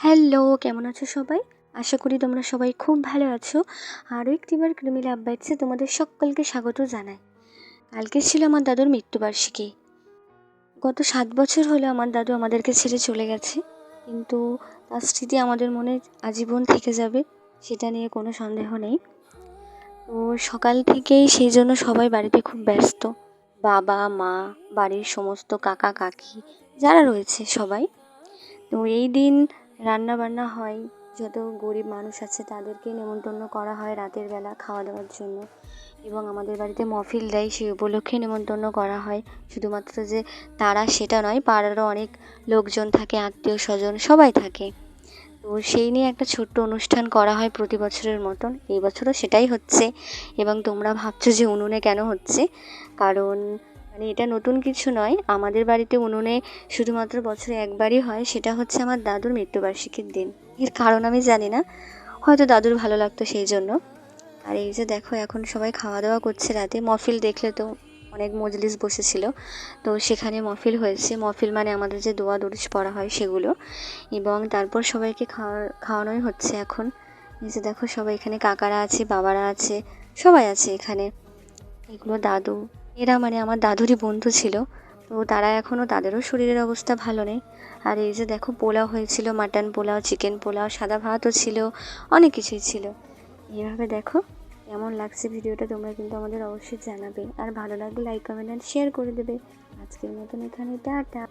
Hello, কেমন আছো সবাই? আশা করি তোমরা সবাই খুব ভালো আছো। আরও একটিবার ক্রিমিলা আব্বাইটসে তোমাদের সকলকে স্বাগত জানাই। কালকে ছিল আমার দাদুর মৃত্যুবার্ষিকী। গত সাত বছর হলো আমার দাদু আমাদেরকে ছেড়ে চলে গেছে। কিন্তু তার স্মৃতি আমাদের মনে আজীবন থেকে যাবে, সেটা নিয়ে কোনো সন্দেহ নেই। তো সকাল থেকেই সেই জন্য সবাই বাড়িতে খুব ব্যস্ত। বাবা, মা, বাড়ির সমস্ত কাকা, কাকি, যারা রয়েছে সবাই। তো এই দিন রান্না বান্না হয়, যত গরিব মানুষ আছে তাদেরকে নেমন্তন্ন করা হয় রাতের বেলা খাওয়া দাওয়ার জন্য। এবং আমাদের বাড়িতে মফিল দেয় সেই উপলক্ষে নেমন্তন্ন করা হয়। শুধুমাত্র যে তারা সেটা নয়, পাড়ারও অনেক লোকজন থাকে আত্মীয় স্বজন সবাই থাকে। তো সেই নিয়ে একটা ছোট্ট অনুষ্ঠান করা হয় প্রতি বছরের মতন। এই বছরও সেটাই হচ্ছে। এবং তোমরা ভাবছ যে উনুনে কেন হচ্ছে? কারণ মানে এটা নতুন কিছু নয়। আমাদের বাড়িতে উনুনে শুধুমাত্র বছরে একবারই হয়। সেটা হচ্ছে আমার দাদুর মৃত্যুবার্ষিকীর দিন। এর কারণ আমি জানি না। হয়তো দাদুর ভালো লাগতো সেই জন্য। আর এই যে দেখো, এখন সবাই খাওয়া দাওয়া করছে রাতে। মফিল দেখলে তো অনেক মজলিস বসেছিল। তো সেখানে মফিল হয়েছে। মফিল মানে আমাদের যে দোয়া দরুজ পড়া হয় সেগুলো। এবং তারপর সবাইকে খাওয়া, খাওয়ানোই হচ্ছে এখন। এই যে দেখো, সবাই এখানে কাকারা আছে, বাবারা আছে, সবাই আছে এখানে। এগুলো দাদু এরা মানে আমার দাদুরই বন্ধু ছিল, তো তারা এখনও তাদেরও শরীরের অবস্থা ভালো নেই। আর এই যে দেখো, পোলাও হয়েছিল, মাটন পোলাও, চিকেন পোলাও, সাদা ভাতও ছিল, অনেক কিছুই ছিল। এভাবে দেখো, কেমন লাগছে ভিডিওটা তোমরা কিন্তু আমাদের অবশ্যই জানাবে। আর ভালো লাগলে লাইক কমেন্ট অ্যান্ড শেয়ার করে দেবে। আজকের মতন এখানে টাটা।